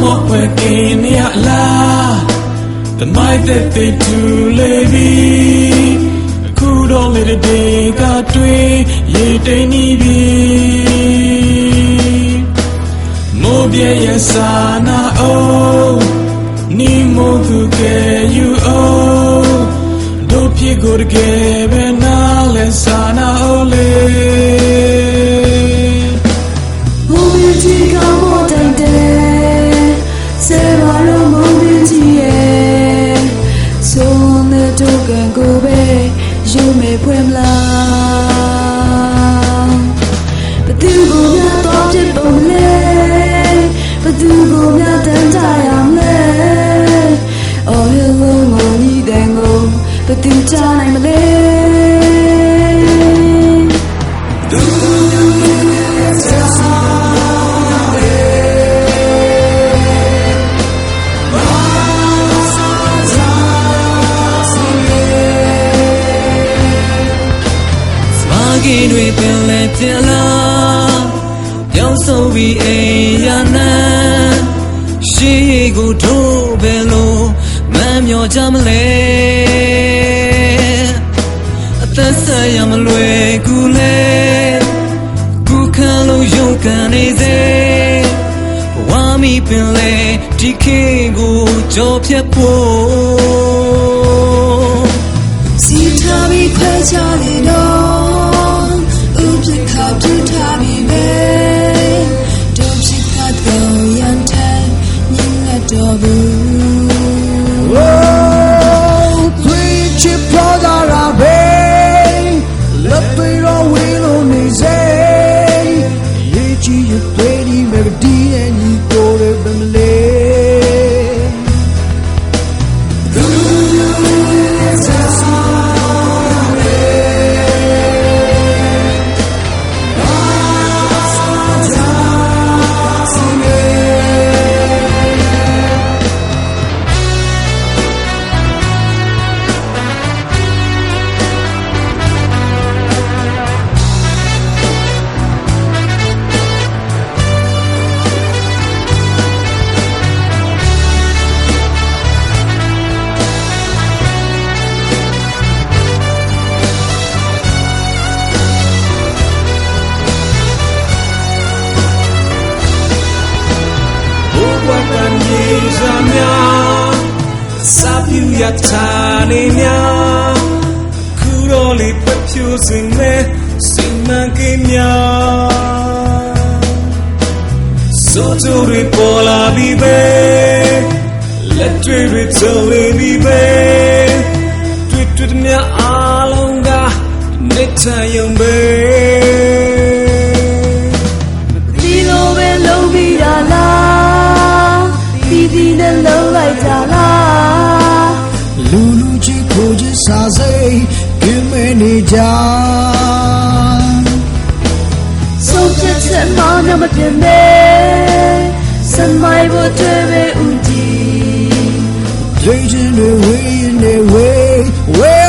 မောဖွယ်ကင်းရလားတမိုက်တဲ့တဲ့သူလေးပြီအခုတော့လေတဲ့ကတွေ့ရေတိန်နေပြီမိုးပြည့်ရဲ့စာနာအိုးနီမို့သူကဲယူအိုးတို့ဖြစ်ကိုတကယ်ပဲနားလဲစာနာအိုးလေး Momenti como tante Se me puemla But you go ya top de bomle But you go ya tanta yam le Oh hello money then go But you time le စမ ကင်းတွေပင်လဲပြင်းလာပြောင်းဆုံးပြီးအိမ်ရနံရှိကိုထိုးပဲလို့မမ်းမြော်ကြမလဲအသက်ဆက်ရမလွယ်ကူလဲကူခံလို့ရုန်းကန်နေစေဝါမီပင်လဲဒီခေတ်ကိုကြော်ဖြတ်ဖို့စီထားပြီးခွဲခြားနေတော့ Brady, Mary ရထားနေများခုတော့လေးပဖြူစင်မဲ့စိတ်မှန်ကင်းများစိုးကြတွေပေါ်လာပြီပဲလက်တွေတွေချုံနေပြီပဲတွေ့တွေ့မြအားလုံးကနေချယုံပဲ give me ni ja ဆုံးဖြတ်ချက်မှမမပြတ်မဲစမိုင်းဖို့တွေ့ပဲဦးကြည် Dating the way in the way way